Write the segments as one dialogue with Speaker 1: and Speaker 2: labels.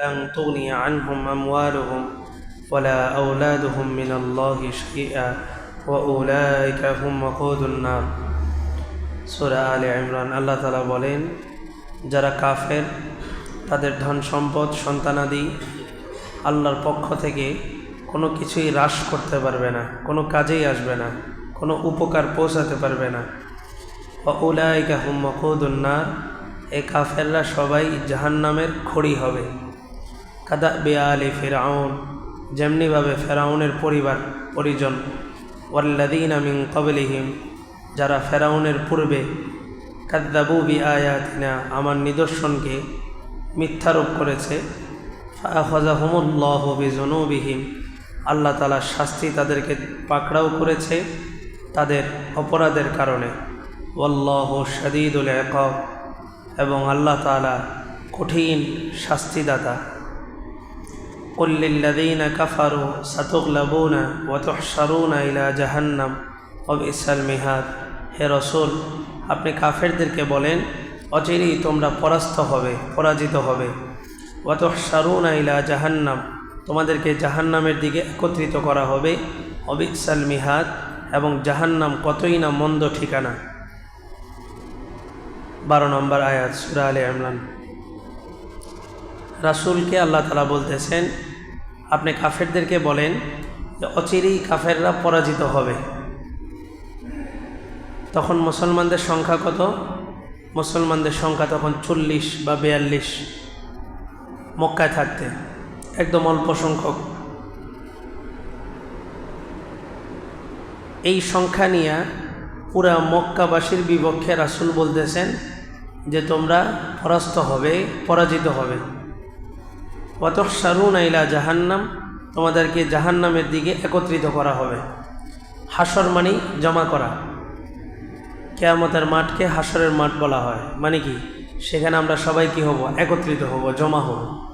Speaker 1: لن تغني عنهم أموالهم ولا أولادهم من الله شيئا وأولئك هم وقود النار সুরা আলে ইমরান আল্লাহ তালা বলেন যারা কাফের তাদের ধন সম্পদ সন্তানাদি আল্লাহর পক্ষ থেকে কোনো কিছুই হ্রাস করতে পারবে না কোনো কাজেই আসবে না কোনো উপকার পৌঁছাতে পারবে না উলাইকা হুম মকুদুন্নার এই কাফেররা সবাই জাহান্নামের খড়ি হবে কাদা বে আলি ফেরাউন, যেমনিভাবে ফেরাউনের পরিবার, পরিজন। ওয়াল্লাদিন আমিন কবলিহিম যারা ফেরাউনের পূর্বে কাদ্দাবু বি আয়াতিনা আমার নিদর্শনকে মিথ্যারোপ করেছে ফাহজাহমুল্লাহ বিজনুবিহীন আল্লাহ তালা শাস্তি তাদেরকে পাকড়াও করেছে তাদের অপরাধের কারণে। ওয়াল্লাহ শদীদুল একব এবং আল্লাহ তালা কঠিন শাস্তিদাতা। জাহান্নাম হে রসুল, আপনি কাফেরদেরকে বলেন, অচিরেই তোমরা পরাস্ত হবে, পরাজিত হবে। ওয়াতহসারুনা ইলা জাহান্নাম, তোমাদেরকে জাহান্নামের দিকে একত্রিত করা হবে। অবিসাল মিহাদ, এবং জাহান্নাম কতই না মন্দ ঠিকানা। বারো নম্বর আয়াত, সুরা আলী ইমরান। রাসুলকে আল্লাহ তালা বলতেছেন, আপনি কাফেরদেরকে বলেন যে অচিরেই কাফেররা পরাজিত হবে। তখন মুসলমানদের সংখ্যা কত? মুসলমানদের সংখ্যা তখন চল্লিশ বা বিয়াল্লিশ মক্কায় থাকতে, একদম অল্প সংখ্যক। এই সংখ্যা নিয়ে পুরা মক্কাবাসীর বিপক্ষে রাসুল বলতেছেন যে তোমরা পরাস্ত হবে, পরাজিত হবে। অত সারুন আইলা জাহান্নাম তোমাদেরকে জাহান্নামের দিকে একত্রিত করা হবে। হাসর মানি জমা করা। কেয়ামতের মাঠকে হাসরের মাঠ বলা হয়। মানে কি? সেখানে আমরা সবাই কি হব? একত্রিত হব, জমা হব।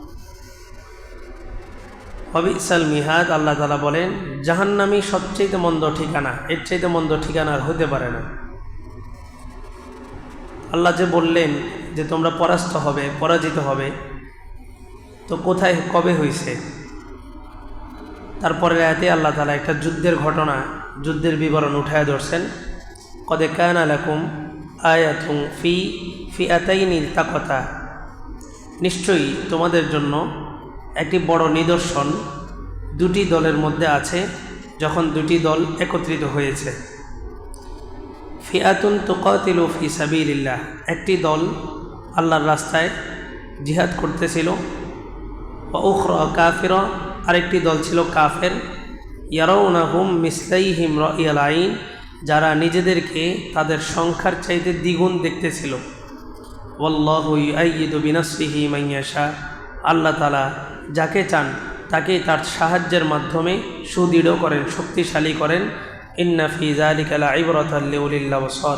Speaker 1: হবিসাল মিহাদ, আল্লাহ তালা বলেন জাহান্নামি সবচেয়ে মন্দ ঠিকানা। এর চাইতে মন্দ ঠিকানা আর হতে পারে না। আল্লাহ যে বললেন যে তোমরা পরাস্ত হবে, পরাজিত হবে তো কোথায়, কবে হয়েছে তারপরে রাতে আল্লাহ তালা একটা যুদ্ধের ঘটনা, যুদ্ধের বিবরণ উঠায় ধরছেন। কদে কান আলাকুম আয়াতুং ফি ফি আতাইনিল তাকতা নিশ্চয়ই তোমাদের জন্য একটি বড় নিদর্শন দুটি দলের মধ্যে আছে, যখন দুটি দল একত্রিত হয়েছে। ফিয়াতুন তুকাতিলু ফি সাবিলিল্লাহ। একটি দল আল্লাহর রাস্তায় জিহাদ করতেছিল উখর কাফির, আরেকটি দল ছিল কাফের। ইয়ারৌনা হুম মিসলাইহিম রয়াল আইন, যারা নিজেদেরকে তাদের সংখ্যার চাইতে দ্বিগুণ দেখতেছিল। ওল্লাহ আইয়িদু বিনাসিহি মাইয়াশা আল্লাহ তালা যাকে চান তাকে তার সাহায্যের মাধ্যমে সুদৃঢ় করেন, শক্তিশালী করেন। ইন্না ফিজ আলিকালা ইবরতাল্লিউলিল্লা সর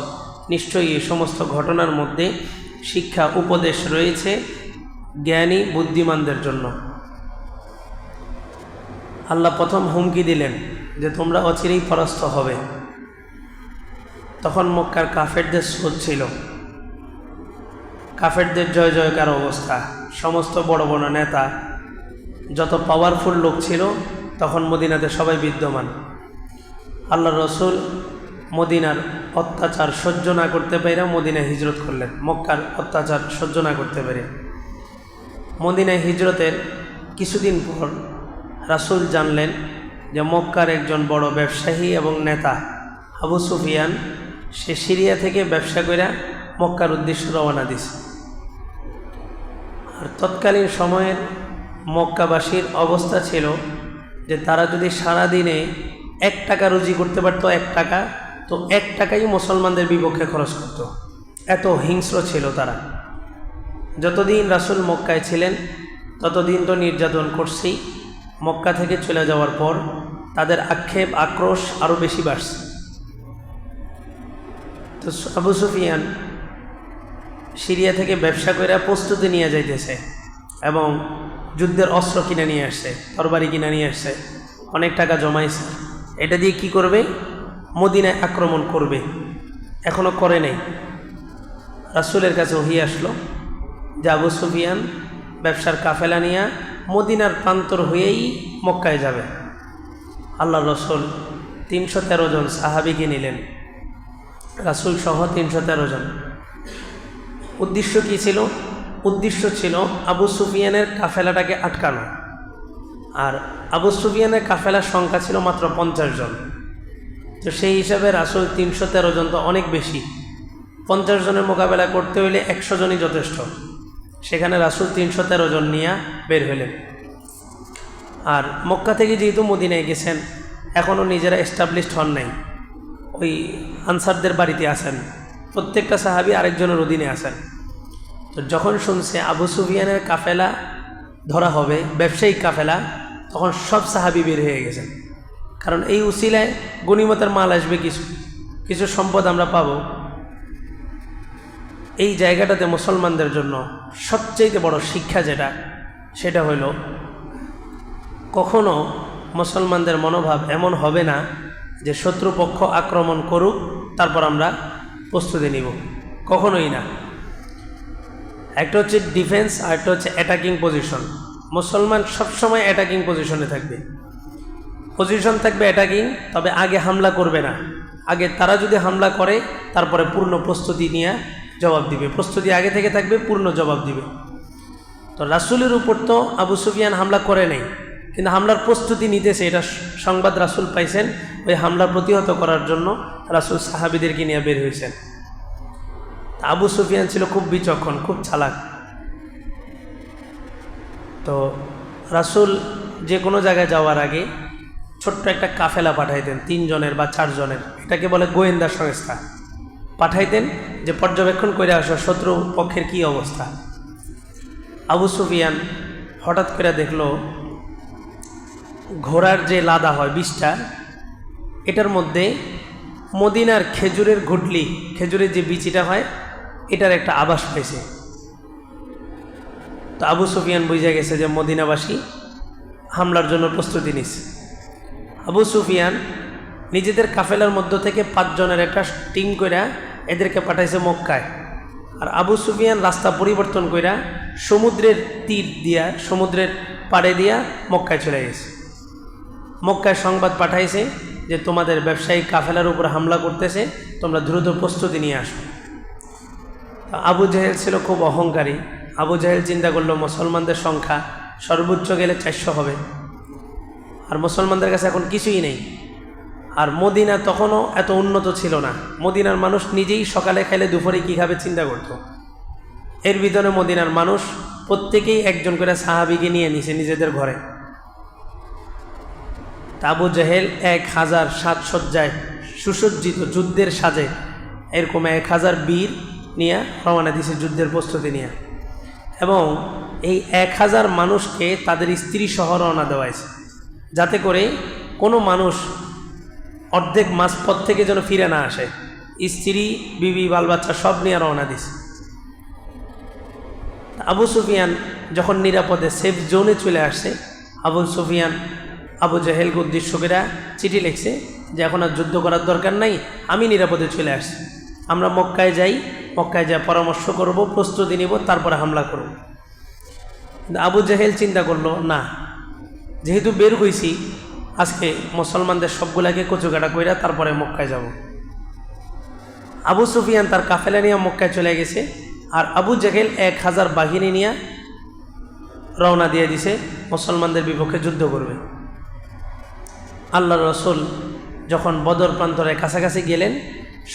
Speaker 1: নিশ্চয়ই এই সমস্ত ঘটনার মধ্যে শিক্ষা, উপদেশ রয়েছে। জ্ঞানী, বুদ্ধিমানদের জন্য। আল্লাহ প্রথম হুমকি দিলেন যে তোমরা অচিরেই পরাস্ত হবে। তখন মক্কার কাফেরদের স্রোত ছিল। কাফেরদের জয় জয়কার অবস্থা। সমস্ত বড় বড় নেতা, যত পাওয়ারফুল লোক ছিল, তখন মদিনাতে সবাই বিদ্যমান। আল্লাহ রসুল মদিনার অত্যাচার সহ্য না করতে পেরে মদিনা হিজরত করলেন। মক্কার অত্যাচার সহ্য না করতে পেরে। মদিনায় হিজরতের কিছুদিন পর রাসুল জানলেন যে মক্কার একজন বড় ব্যবসায়ী এবং নেতা আবু সুফিয়ান, সে সিরিয়া থেকে ব্যবসা করে মক্কার উদ্দেশ্যে রওনা দিছে। আর তৎকালীন সময়ের মক্কাবাসীর অবস্থা ছিল যে তারা যদি সারা দিনে এক টাকা রুজি করতে পারতো, এক টাকা, তো এক টাকাই মুসলমানদের বিপক্ষে খরচ করত। এত হিংস্র ছিল তারা। যতদিন রাসুল মক্কায় ছিলেন, ততদিন তো নির্যাতন করছেই। মক্কা থেকে চলে যাওয়ার পর তাদের আক্ষেপ, আক্রোশ আরও বেশি বাড়ছে। তো আবু সুফিয়ান সিরিয়া থেকে ব্যবসা করে প্রস্তুতি নিয়ে যাইতেছে এবং যুদ্ধের অস্ত্র কিনে নিয়ে আসছে, তরবারি কিনে নিয়ে আসছে, অনেক টাকা জমাইছে। এটা দিয়ে কি করবে? মদিনায় আক্রমণ করবে। এখনও করে নেই। রাসুলের কাছে ওহি আসলো। যে আবু সুফিয়ান ব্যবসার কাফেলা নিয়ে মদিনার প্রান্তর হয়েই মক্কায় যাবে। আল্লাহ রসুল তিনশো তেরো জন সাহাবিকে নিলেন। রাসুল সহ তিনশো তেরো জন। উদ্দেশ্য কী ছিল? উদ্দেশ্য ছিল আবু সুফিয়ানের কাফেলাটাকে আটকানো। আর আবু সুফিয়ানের কাফেলার সংখ্যা ছিল মাত্র পঞ্চাশ জন। তো সেই হিসাবে রাসুল তিনশো তেরো জন তো অনেক বেশি। পঞ্চাশ জনের মোকাবেলা করতে হইলে একশো জনই যথেষ্ট। সেখানে রাসুল তিনশো তেরো জন নিয়ে বের হইলেন আর মক্কা থেকে যেহেতু মদিনায় গেছেন, এখনও নিজেরা এস্টাবলিশড হন নাই। ওই আনসারদের বাড়িতে আসেন। প্রত্যেকটা সাহাবি আরেকজনের অধীনে আসেন। তো যখন শুনছে আবু সুফিয়ানের কাফেলা ধরা হবে, ব্যবসায়িক কাফেলা, তখন সব সাহাবি বের হয়ে গেছেন। কারণ এই উসিলায় গণিমতের মাল আসবে কিছু। কিছু সম্পদ আমরা পাবো। এই জায়গাটাতে মুসলমানদের জন্য সবচেয়ে বড় শিক্ষা যেটা, সেটা হলো কখনো মুসলমানদের মনোভাব এমন হবে না যে শত্রুপক্ষ আক্রমণ করুক, তারপর আমরা প্রস্তুতি নিব। কখনোই না। একটা হচ্ছে ডিফেন্স আর একটা হচ্ছে অ্যাটাকিং পজিশন মুসলমান সবসময় অ্যাটাকিং পজিশনে থাকবে। পজিশন থাকবে অ্যাটাকিং তবে আগে হামলা করবে না। আগে তারা যদি হামলা করে, তারপরে পূর্ণ প্রস্তুতি নিয়ে জবাব দিবে। প্রস্তুতি আগে থেকে থাকবে, পূর্ণ জবাব দিবে। তো রাসুলের উপর তো আবু সুফিয়ান হামলা করে নেই, কিন্তু হামলার প্রস্তুতি নিতেছে এটা সংবাদ রাসুল পাইছেন, ওই হামলা প্রতিহত করার জন্য রাসুল সাহাবিদেরকে নিয়ে বের হয়েছেন। আবু সুফিয়ান ছিল খুব বিচক্ষণ, খুব চালাক। তো রাসুল যে কোনো জায়গায় যাওয়ার আগে ছোট্ট একটা কাফেলা পাঠাইতেন, তিনজনের বা চারজনের, এটাকে বলে গোয়েন্দা সংস্থা। পাঠাইতেন যে পর্যবেক্ষণ করে আসো শত্রু পক্ষের কী অবস্থা। আবু সুফিয়ান হঠাৎ করে দেখল, ঘোড়ার যে লাদা হয় বিষটা, এটার মধ্যে মদিনার খেজুরের ঘুটলি খেজুরের যে বিচিটা হয়, এটার একটা আবাস পাইছে। তো আবু সুফিয়ান বুঝে গেছে যে মদিনাবাসী হামলার জন্য প্রস্তুতি নিচ্ছে আবু সুফিয়ান নিজেদের কাফেলার মধ্য থেকে পাঁচজনের একটা টিম কইরা এদেরকে পাঠাইছে মক্কায়। আর আবু সুফিয়ান রাস্তা পরিবর্তন কইরা সমুদ্রের তীর দিয়া, সমুদ্রের পাড়ে দিয়া মক্কায় চলে গেছে। মক্কায় সংবাদ পাঠাইছে যে তোমাদের ব্যবসায়িক কাফেলার উপর হামলা করতেছে, তোমরা দ্রুত প্রস্তুতি নিয়ে আসো। আবু জাহেল ছিল খুব অহংকারী। আবু জাহেল চিন্তা করল, মুসলমানদের সংখ্যা সর্বোচ্চ গেলে চারশো হবে। আর মুসলমানদের কাছে এখন কিছুই নেই। আর মদিনা তখনও এত উন্নত ছিল না। মদিনার মানুষ নিজেই সকালে খাইলে দুপুরে কী খাবে চিন্তা করত। এর ভিতরে মদিনার মানুষ প্রত্যেকেই একজন করে সাহাবিকে নিয়ে নিছে নিজেদের ঘরে। তাবু জাহেল এক হাজার সাজসজ্জায় সুসজ্জিত যুদ্ধের সাজে এরকম এক হাজার বীর নিয়ে রওনা দিছে যুদ্ধের প্রস্তুতি নিয়ে। এবং এই এক হাজার মানুষকে তাদের স্ত্রী সহ রওনা দেওয়াইছে। যাতে করে কোনো মানুষ অর্ধেক মাস মাঝপথ থেকে যেন ফিরে না আসে। স্ত্রী, বিবি বাল বাচ্চা সব নিয়ে রওনা দিছে আবু সুফিয়ান যখন নিরাপদে সেফ জোনে চলে আসছে আবু সুফিয়ান, আবু জাহেলকে উদ্দেশ্য চিঠি লিখছে যে, এখন আর যুদ্ধ করার দরকার নাই, আমি নিরাপদে চলে আসছি। আমরা মক্কায় যাই, মক্কায় যা পরামর্শ করব, প্রস্তুতি নিব, তারপরে হামলা করব। আবু জাহেল চিন্তা করল, না, যেহেতু বের হয়েছি আজকে মুসলমানদের সবগুলাকে কচুকাটা কইরা তারপরে মক্কায় যাব। আবু সুফিয়ান তার কাফেলা নিয়ে মক্কায় চলে গেছে আর আবু জাহেল এক হাজার বাহিনী নিয়ে রওনা দিয়ে দিছে, মুসলমানদের বিপক্ষে যুদ্ধ করবে। আল্লাহ রসুল যখন বদর প্রান্তরের কাছাকাছি গেলেন,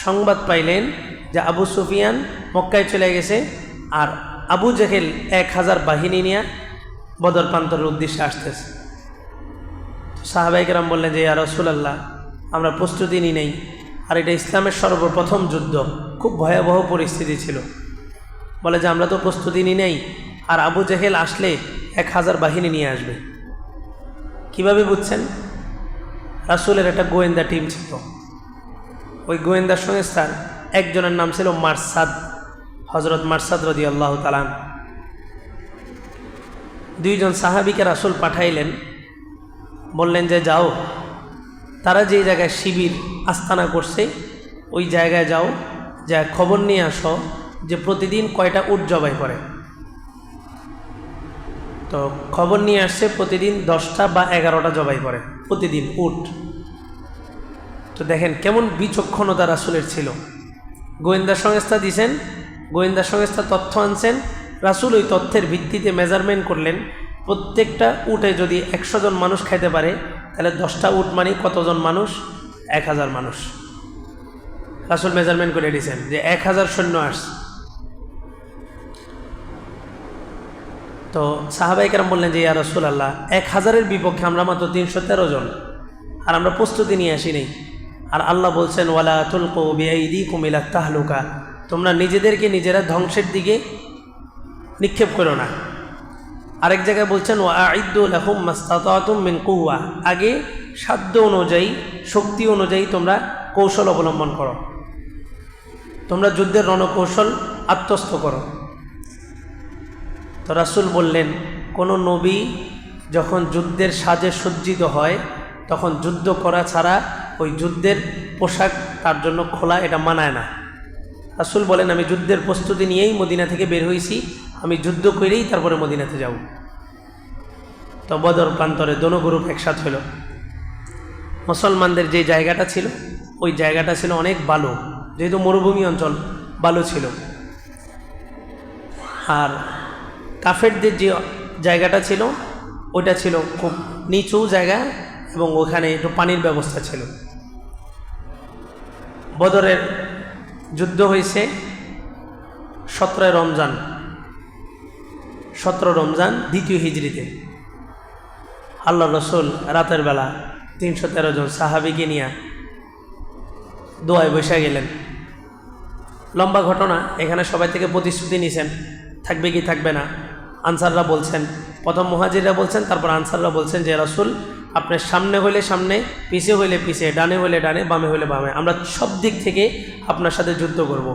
Speaker 1: সংবাদ পাইলেন যে আবু সুফিয়ান মক্কায় চলে গেছে আর আবু জেহেল এক হাজার বাহিনী নিয়ে বদর প্রান্তরের উদ্দেশ্যে আসতেছে। সাহাবাইকেরাম বললেন যে, ইয়া রসুলাল্লাহ, আমরা প্রস্তুতি নিই। নেই আর এটা ইসলামের সর্বপ্রথম যুদ্ধ। খুব ভয়াবহ পরিস্থিতি ছিল। বলে যে, আমরা তো প্রস্তুতি নিই। নেই আর আবু জেহেল আসলে এক হাজার বাহিনী নিয়ে আসবে। কীভাবে বুঝছেন? রাসুলের একটা গোয়েন্দা টিম ছিল। ওই গোয়েন্দা সংস্থার একজনের নাম ছিল মারসাদ হজরত মারসাদ রদি আল্লাহ তালান দুইজন সাহাবিকে রাসুল পাঠাইলেন। বললেন যে যাও। তারা যে জায়গায় শিবির আস্তানা করছে, ওই জায়গায় যাও, যা খবর নিয়ে আসো যে প্রতিদিন কয়টা উট জবাই করে। তো খবর নিয়ে আসছে, প্রতিদিন দশটা বা এগারোটা জবাই করে, প্রতিদিন উট। তো দেখেন কেমন বিচক্ষণতা রাসুলের ছিল। গোয়েন্দা সংস্থা দিছেন, গোয়েন্দা সংস্থা তথ্য আনছেন, রাসুল ওই তথ্যের ভিত্তিতে মেজারমেন্ট করলেন প্রত্যেকটা উটে যদি একশো জন মানুষ খাইতে পারে, তাহলে দশটা উট মানে কতজন মানুষ? এক হাজার মানুষ। রাসুল মেজারমেন্ট করে দিয়েছেন যে এক হাজার সৈন্য আসছে। তো সাহাবাই কেরাম বললেন যে, ইয়া রসুল আল্লাহ এক হাজারের বিপক্ষে আমরা মাত্র তিনশো তেরো জন। আর আমরা প্রস্তুতি নিয়ে আসিনি আর আল্লাহ বলছেন, ওয়ালা তুলকো বিআইদি কুমিলা তাহলুকা। তোমরা নিজেদেরকে নিজেরা ধ্বংসের দিকে নিক্ষেপ করো না। আরেক জায়গায় বলছেন ও আইদুল আহম মাস্তাতুম মিন কুয়া আগে সাধ্য অনুযায়ী, শক্তি অনুযায়ী তোমরা কৌশল অবলম্বন করো। তোমরা যুদ্ধের রণকৌশল আত্মস্থ করো। তো রাসুল বললেন, কোনো নবী যখন যুদ্ধের সাজে সজ্জিত হয়, তখন যুদ্ধ করা ছাড়া ওই যুদ্ধের পোশাক তার জন্য খোলা, এটা মানায় না। রাসুল বলেন, আমি যুদ্ধের প্রস্তুতি নিয়েই মদিনা থেকে বের হয়েছি। আমি যুদ্ধ করেই তারপরে মদিনাতে যাব। তো বদর প্রান্তরে দোনো গ্রুপ একসাথ হলো মুসলমানদের যে জায়গাটা ছিল, ওই জায়গাটা ছিল অনেক বালু। যেহেতু মরুভূমি অঞ্চল, বালু ছিল। আর কাফেরদের যে জায়গাটা ছিল, ওইটা ছিল খুব নিচু জায়গা এবং ওখানে একটু পানির ব্যবস্থা ছিল। বদরের যুদ্ধ হয়েছে সতেরোই রমজান। সতেরো রমজান দ্বিতীয় হিজড়িতে। আল্লাহ রসুল রাতের বেলা তিনশো তেরো জন সাহাবিকে নিয়ে দোয়ায় বসে গেলেন। লম্বা ঘটনা, এখানে সবাই থেকে প্রতিশ্রুতি নিছেন, থাকবে কি থাকবে না। আনসাররা বলছেন, প্রথম মহাজিরা বলছেন, তারপর আনসাররা বলছেন যে রসুল আপনার সামনে হইলে সামনে, পিছে হইলে পিছে, ডানে হইলে ডানে, বামে হইলে বামে, আমরা সব দিক থেকে আপনার সাথে যুদ্ধ করব।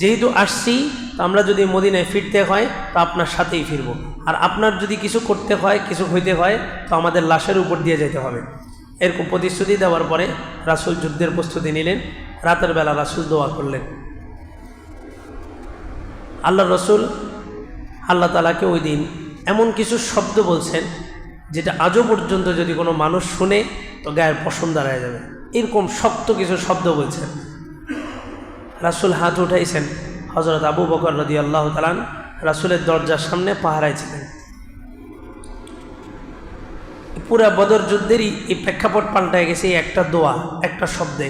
Speaker 1: যেহেতু আসছি, তো আমরা যদি মদিনায় ফিরতে হয়, তো আপনার সাথেই ফিরব। আর আপনার যদি কিছু করতে হয়, কিছু হইতে হয়, তো আমাদের লাশের উপর দিয়ে যেতে হবে। এরকম প্রতিশ্রুতি দেওয়ার পরে রাসুল যুদ্ধের প্রস্তুতি নিলেন। রাতের বেলা রাসুল দোয়া করলেন। আল্লাহ রসুল আল্লাহ তালাকে ওই দিন এমন কিছু শব্দ বলছেন, যেটা আজও পর্যন্ত যদি কোনো মানুষ শুনে, তো গায়ের পশম দাঁড়ায় যাবে। এরকম শক্ত কিছু শব্দ বলছেন। রাসুল হাত উঠাইছেন। হজরত আবু বকর রদি আল্লাহ তালান রাসুলের দরজার সামনে পাহারায় ছিলেন। পুরা বদর যুদ্ধেরই এই প্রেক্ষাপট পাল্টায় গেছে একটা দোয়া, একটা শব্দে।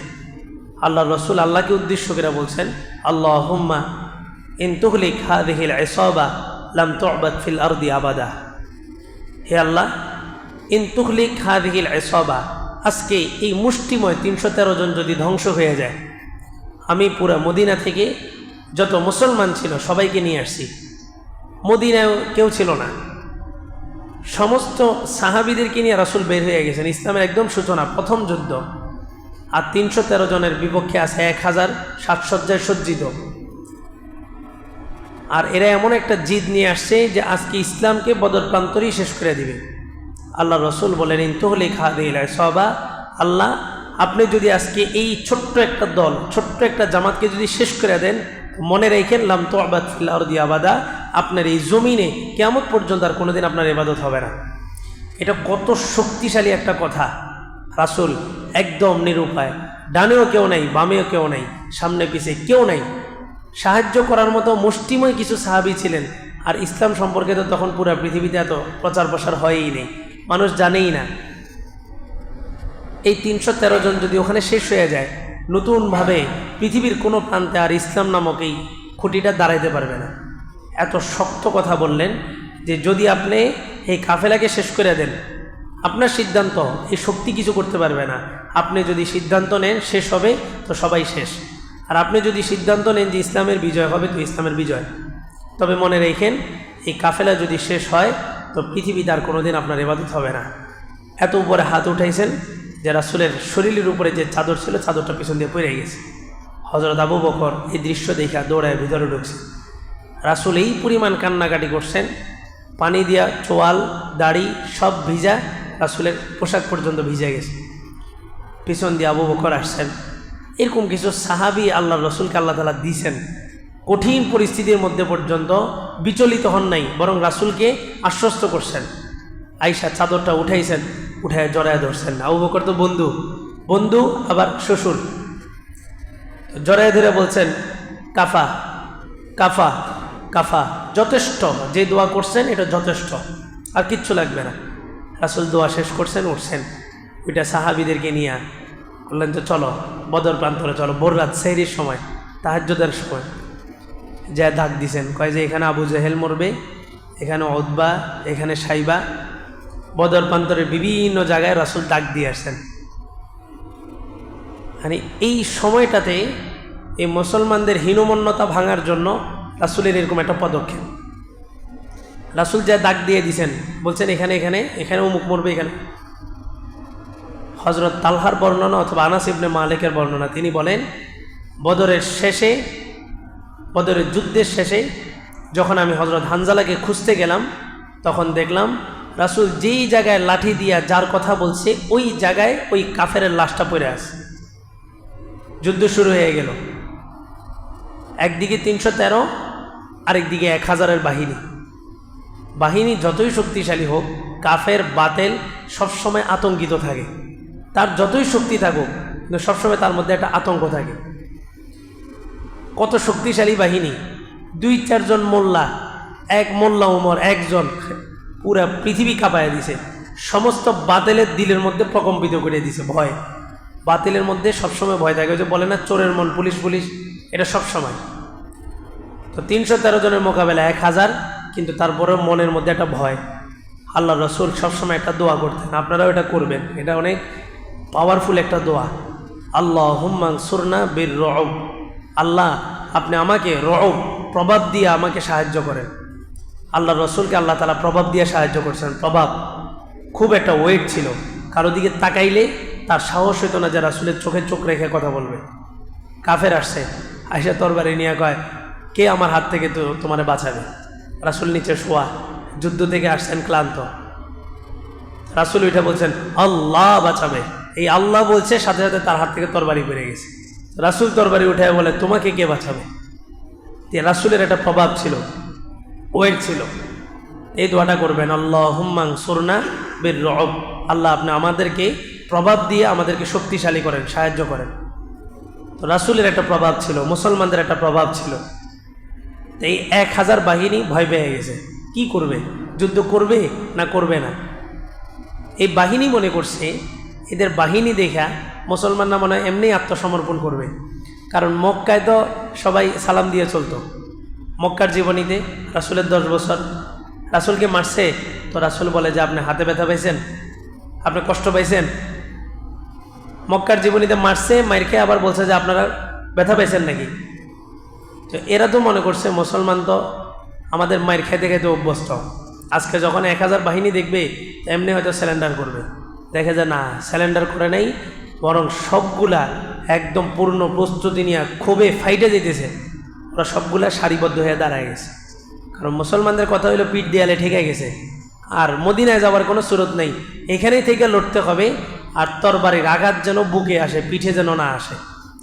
Speaker 1: আল্লাহ রসুল আল্লাহকে উদ্দেশ্য করে বলছেন আল্লাহ হুম্মা ইন তুহলিক হাদিহিল এসবা লাম তুবাদ ফিল আরদি আবাদা। হে আল্লাহ, ইন তুহলিক হাদিহিল এসবা আজকে এই মুষ্টিময় তিনশো তেরো জন যদি ধ্বংস হয়ে যায় আমি পুরা মদিনা থেকে যত মুসলমান ছিল সবাইকে নিয়ে আসছি। মদিনায় কেউ ছিল না। সমস্ত সাহাবিদেরকে নিয়ে রাসুল বের হয়ে গেছেন। ইসলামের একদম সূচনা, প্রথম যুদ্ধ। আর তিনশো তেরো জনের বিপক্ষে আছে এক হাজার সাতসজ্জায় সজ্জিত। আর এরা এমন একটা জিদ নিয়ে আসছে যে আজকে ইসলামকে বদর প্রান্তরেই শেষ করে দিবে। আল্লাহ রসুল বলেন ইন্তহলি খা দিল সবা আল্লাহ আপনি যদি আজকে এই ছোট্ট একটা দল, ছোট্ট একটা জামাতকে যদি শেষ করে দেন, মনে রেখেন, লাম তো আবাদ ফিল্লাহরদি আবাদা, আপনার এই জমিনে কেমন পর্যন্ত আর কোনোদিন আপনার ইবাদত হবে না। এটা কত শক্তিশালী একটা কথা। রাসুল একদম নিরুপায়। ডানেও কেউ নাই, বামেও কেউ নাই, সামনে পিছে কেউ নাই। সাহায্য করার মতো মুষ্টিময় কিছু সাহাবি ছিলেন। আর ইসলাম সম্পর্কে তো তখন পুরো পৃথিবীতে এত প্রচার প্রসার হয়ই নেই মানুষ জানেই না। এই তিনশো তেরো জন যদি ওখানে শেষ হয়ে যায়, নতুনভাবে পৃথিবীর কোনো প্রান্তে আর ইসলাম নামক এই খুঁটিটা দাঁড়াইতে পারবে না। এত শক্ত কথা বললেন যে যদি আপনি এই কাফেলাকে শেষ করে দেন, আপনার সিদ্ধান্ত, এই শক্তি কিছু করতে পারবে না। আপনি যদি সিদ্ধান্ত নেন শেষ হবে, তো সবাই শেষ। আর আপনি যদি সিদ্ধান্ত নেন যে ইসলামের বিজয় হবে, তো ইসলামের বিজয়। তবে মনে রেখেন, এই কাফেলা যদি শেষ হয়, তো পৃথিবীতে আর কোনোদিন আপনার এবাদত হবে না। এত উপরে হাত উঠাইছেন যে রাসুলের শরীরের উপরে যে চাদর ছিল, চাদরটা পিছন দিয়ে পড়ে গেছে। হজরত আবু বকর এই দৃশ্য দেখা দৌড়ায় ভিতরে ঢুকছে। রাসুল এই পরিমাণ কান্নাকাটি করছেন, পানি দিয়া চোয়াল, দাড়ি সব ভিজা, রাসুলের পোশাক পর্যন্ত ভিজে গেছে। পিছন দিয়ে আবু বকর আসছেন। এরকম কিছু সাহাবি আল্লাহ রসুলকে আল্লাহ তালা দিয়েছেন কঠিন পরিস্থিতির মধ্যে পর্যন্ত বিচলিত হন নাই, বরং রাসুলকে আশ্বস্ত করছেন। আইসা চাদরটা উঠাইছেন উঠায় জড়ায় ধরছেন আবু বকর তো বন্ধু। বন্ধু, আবার শ্বশুর। জড়ায় ধরে বলছেন, কাফা কাফা কাফা, যথেষ্ট। যে দোয়া করছেন, এটা যথেষ্ট। আর কিচ্ছু লাগবে না। রাসুল দোয়া শেষ করছেন, উঠছেন। ওইটা সাহাবিদেরকে নিয়ে বললেন যে, চলো, বদর প্রান্তরে চলো। ভোর রাত সেহরির সময় তাহাজ্যদের সময়। যা দাগ দিছেন। কয় যে, এখানে আবু জেহেল মরবে, এখানে অদবা এখানে সাইবা বদর প্রান্তরের বিভিন্ন জায়গায় রাসুল দাগ দিয়ে আসছেন। মানে এই সময়টাতে এই মুসলমানদের হীনমন্যতা ভাঙার জন্য রাসুলের এরকম একটা পদক্ষেপ। রাসুল যা দাগ দিয়ে দিছেন, বলছেন, এখানে এখানে এখানেও মুখ মরবে এখানে। হজরত তালহার বর্ণনা অথবা আনাস ইবনে মালিকের বর্ণনা, তিনি বলেন, বদরের শেষে, বদরের যুদ্ধের শেষে যখন আমি হজরত হানজালাকে খুঁজতে গেলাম, তখন দেখলাম রাসুল যেই জায়গায় লাঠি দিয়া যার কথা বলছে, ওই জায়গায় ওই কাফের লাশটা পড়ে আছে। যুদ্ধ শুরু হয়ে গেল। একদিকে তিনশো তেরো, আরেকদিকে এক হাজারের বাহিনী। বাহিনী যতই শক্তিশালী হোক, কাফের বাতেল সবসময় আতঙ্কিত থাকে। তার যতই শক্তি থাকুক, কিন্তু সবসময় তার মধ্যে একটা আতঙ্ক থাকে। কত শক্তিশালী বাহিনী, দুই চারজন মোল্লা, এক মোল্লা উমর, একজন পুরা পৃথিবী কাঁপায় দিছে। সমস্ত বাতেলের দিলের মধ্যে প্রকম্পিত করে দিছে ভয়। বাতিলের মধ্যে সবসময় ভয় থাকে যে বলে না, চোরের মন, পুলিশ পুলিশ, এটা সবসময়। তো তিনশো তেরো জনের মোকাবেলা এক হাজার, কিন্তু তারপরেও মনের মধ্যে একটা ভয়। আল্লাহ রসুল সবসময় একটা দোয়া করতেন, আপনারাও এটা করবেন। এটা অনেক পাওয়ারফুল একটা দোয়া। আল্লাহ হুম্মান সুরনা বীর রব আল্লাহ, আপনি আমাকে রব প্রবাদ দিয়ে আমাকে সাহায্য করেন। আল্লাহ রসুলকে আল্লাহ তালা প্রভাব দিয়ে সাহায্য করছেন। প্রভাব খুব একটা ওয়েট ছিল। কারও দিকে তাকাইলে তার সাহস হইতো না যে রাসুলের চোখে চোখ রেখে কথা বলবে। কাফের আসছে আইসা তরবারি নিয়ে কয়, কে আমার হাত থেকে তো তোমারে বাঁচাবে? রাসুল নিচে শোয়া, যুদ্ধ থেকে আসছেন ক্লান্ত। রাসুল উঠে বলছেন, আল্লাহ বাঁচাবে। এই আল্লাহ বলছে, সাথে সাথে তার হাত থেকে তরবারি বেড়ে গেছে। রাসুল তরবারি উঠে বলে, তোমাকে কে বাঁচাবে? রাসুলের একটা প্রভাব ছিল। ওয়েট ছিল। এই দোয়াটা করবেন আল্লাহ হুম্মাং সুরনা বীর রব। আল্লাহ আপনি আমাদেরকে প্রভাব দিয়ে আমাদেরকে শক্তিশালী করেন, সাহায্য করেন। তো রাসুলের একটা প্রভাব ছিল, মুসলমানদের একটা প্রভাব ছিল। এই এক হাজার বাহিনী ভয় পেয়ে গেছে। কি করবে? যুদ্ধ করবে না করবে না? এই বাহিনী মনে করছে, এদের বাহিনী দেখা মুসলমানরা মনে হয় এমনি আত্মসমর্পণ করবে। কারণ মক্কায় তো সবাই সালাম দিয়ে চলতো। মক্কার জীবনীতে রাসুলের দশ বছর। রাসুলকে মারছে? তো রাসুল বলে যে, আপনি হাতে ব্যথা পাইছেন? আপনি কষ্ট পাইছেন? মক্কার জীবনীতে মারছে মাইরকে আবার বলছে যে, আপনারা ব্যথা পাইছেন নাকি? তো এরা তো মনে করছে, মুসলমান তো আমাদের মায়ের খেতে খেতে অভ্যস্ত। আজকে যখন এক হাজার বাহিনী দেখবে, এমনি হয়তো স্যালেন্ডার করবে। দেখে যে, না স্যালেন্ডার করে নেই, বরং সবগুলা একদম পূর্ণ প্রস্তুতি নিয়ে খুবই ফাইটে যেতেছে। ওরা সবগুলা সারিবদ্ধ হয়ে দাঁড়ায় গেছে। কারণ মুসলমানদের কথা হইল পিঠ দেয়ালে ঠেকে গেছে। আর মদিনায় যাওয়ার কোনো সুরত নেই। এখানেই থেকে লড়তে হবে আর তরবারির আঘাত যেন বুকে আসে, পিঠে যেন না আসে।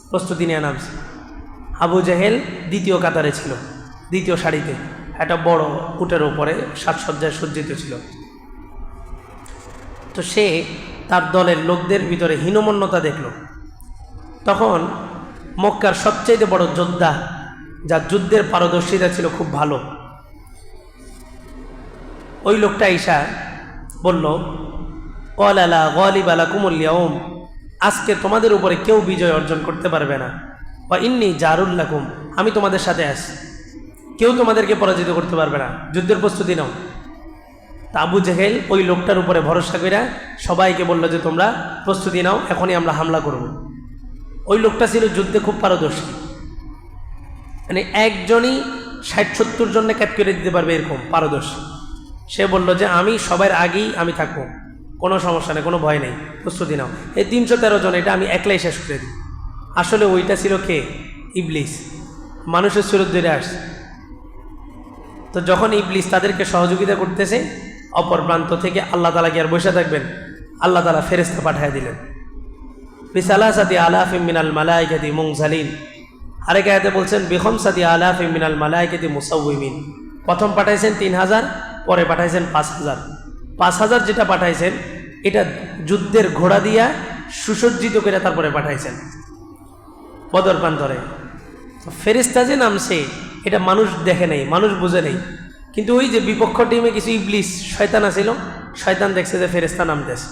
Speaker 1: প্রস্তুতি নিয়ে নামছে। আবু জাহেল দ্বিতীয় কাতারে ছিল, দ্বিতীয় শাড়িতে একটা বড় উটের ওপরে সাজসজ্জায় সজ্জিত ছিল। তো সে তার দলের লোকদের ভিতরে হীনমন্যতা দেখল। তখন মক্কার সবচেয়ে বড় যোদ্ধা যার যুদ্ধের পারদর্শিতা ছিল খুব ভালো। ওই লোকটা ঈশা বলল কলালা গলিবালা কুমল্লিয়াউম আজকে তোমাদের উপরে কেউ বিজয় অর্জন করতে পারবে না। বা ইন্নি জারুল্লাকুম আমি তোমাদের সাথে আছি। কেউ তোমাদেরকে পরাজিত করতে পারবে না। যুদ্ধের প্রস্তুতি নাও। তা আবু জেহেল ওই লোকটার উপরে ভরসা করে সবাইকে বলল যে, তোমরা প্রস্তুতি নাও, এখনই আমরা হামলা করব। ওই লোকটা ছিল যুদ্ধে খুব পারদর্শী। মানে একজনই ষাট, সত্তর জনে ক্যাট করে দিতে পারবে এরকম, পারদর্শী। সে বলল যে, আমি সবার আগেই আমি থাকব। কোনো সমস্যা নেই, কোনো ভয় নেই। প্রস্তুতি নাও। এই তিনশো তেরো জন, এটা আমি একলাই শেষ করে দিই। আসলে ওইটা ছিল কে? ইবলিস। মানুষের সুরত ধরে আসছে তো যখন ইবলিস তাদেরকে সহযোগিতা করতেছে, অপর প্রান্ত থেকে আল্লাহ তালা কি আর বসে থাকবেন? আল্লাহ তালা ফেরেস্তা পাঠিয়ে দিলেন। বিসালাসাতি মিনাল মালাইকাতি মুংসালিন আরেক আয়াতে বলছেন বেখম সাদি আলাফ মিনাল মালাইকেতি মুসাউমিন প্রথম পাঠাইছেন তিন হাজার, পরে পাঠাইছেন পাঁচ হাজার। পাঁচ হাজার যেটা পাঠাইছেন, এটা যুদ্ধের ঘোড়া দিয়া সুসজ্জিত করে তারপরে পাঠাইছেন। বদর প্রান্তরে ফেরিস্তা যে নামছে, এটা মানুষ দেখে নেই, মানুষ বুঝে নেই। কিন্তু ওই যে বিপক্ষ টিমে কিছু ইবলিস, শয়তান আছিল, শয়তান দেখছে যে ফেরিস্তা নামতেছে।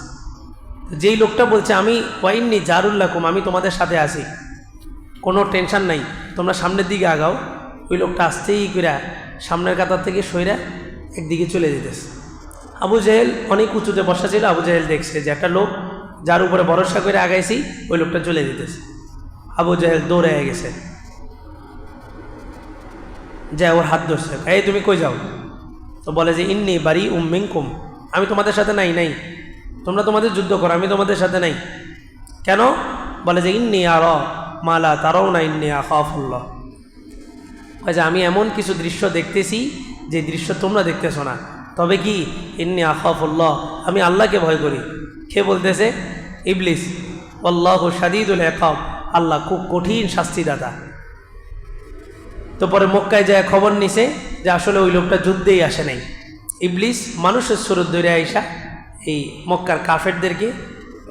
Speaker 1: যেই লোকটা বলছে, আমি ওয়াইননি জারুল্লাকুম আমি তোমাদের সাথে আছি। কোনো টেনশন নাই। তোমরা সামনের দিকে আগাও। ওই লোকটা আসতেই কইরা সামনের কাতার থেকে সইরা একদিকে চলে যেতেছে। আবু জাহেল অনেক উঁচুতে বসা ছিল। আবু জাহেল দেখছে যে একটা লোক যার উপরে ভরসা করে আগাইছি, ওই লোকটা চলে যেতেছে। আবু জাহেল দৌড়ে গেছে। যা ওর হাত ধরছে। এই, তুমি কই যাও? তো বলে যে, ইন্নি বাড়ি উম্মিং কুম আমি তোমাদের সাথে নাই নাই। তোমরা তোমাদের যুদ্ধ করো, আমি তোমাদের সাথে নাই। কেন? বলে যে, ইন্নি আর মালা তারাও না ইন্নি আখাফুল্লাহ। যে আমি এমন কিছু দৃশ্য দেখতেছি যে দৃশ্য তোমরা দেখতেছো না। তবে কি? ইন্নি আখাফুল্লাহ, আমি আল্লাহকে ভয় করি। কে বলতেছে? ইবলিস। আল্লাহ শাদিদুল একাব আল্লাহ খুব কঠিন শাস্তিদাতা। তো পরে মক্কায় যায় খবর নিছে যে আসলে ওই লোকটা যুদ্ধেই আসে নাই। ইবলিস, মানুষের সুরত ধরে আইসা এই মক্কার কাফেরদেরকে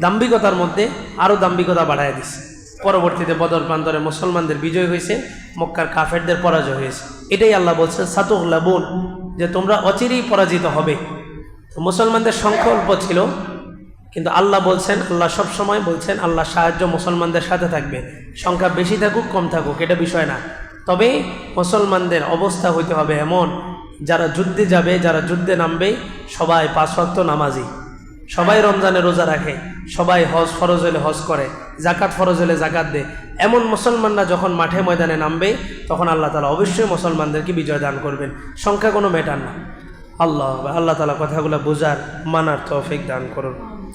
Speaker 1: দাম্ভিকতার মধ্যে আরও দাম্ভিকতা বাড়ায় দিছে। পরবর্তীতে বদর প্রান্তরে মুসলমানদের বিজয় হয়েছে, মক্কার কাফেরদের পরাজয় হয়েছে। এটাই আল্লাহ বলছেন সাতুল্লা বোন যে তোমরা অচিরেই পরাজিত হবে। মুসলমানদের সংকল্প ছিল, কিন্তু আল্লাহ বলছেন, আল্লাহ সব সময় বলছেন, আল্লাহ সাহায্য মুসলমানদের সাথে থাকবে। সংখ্যা বেশি থাকুক, কম থাকুক, এটা বিষয় না। তবে মুসলমানদের অবস্থা হইতে হবে এমন, যারা যুদ্ধে যাবে, যারা যুদ্ধে নামবে, সবাই পাঁচ ওয়াক্ত নামাজি। সবাই রমজানে রোজা রাখে, সবাই হজ ফরজ হলে হজ করে জাকাত ফরজ হলে জাকাত দেয়। এমন মুসলমানরা যখন মাঠে ময়দানে নামবে, তখন আল্লাহ তালা অবশ্যই মুসলমানদেরকে বিজয় দান করবেন। সংখ্যা কোনো ম্যাটার না। আল্লাহ আল্লাহ তালা কথাগুলো বোঝার, মানার তৌফিক দান করুন।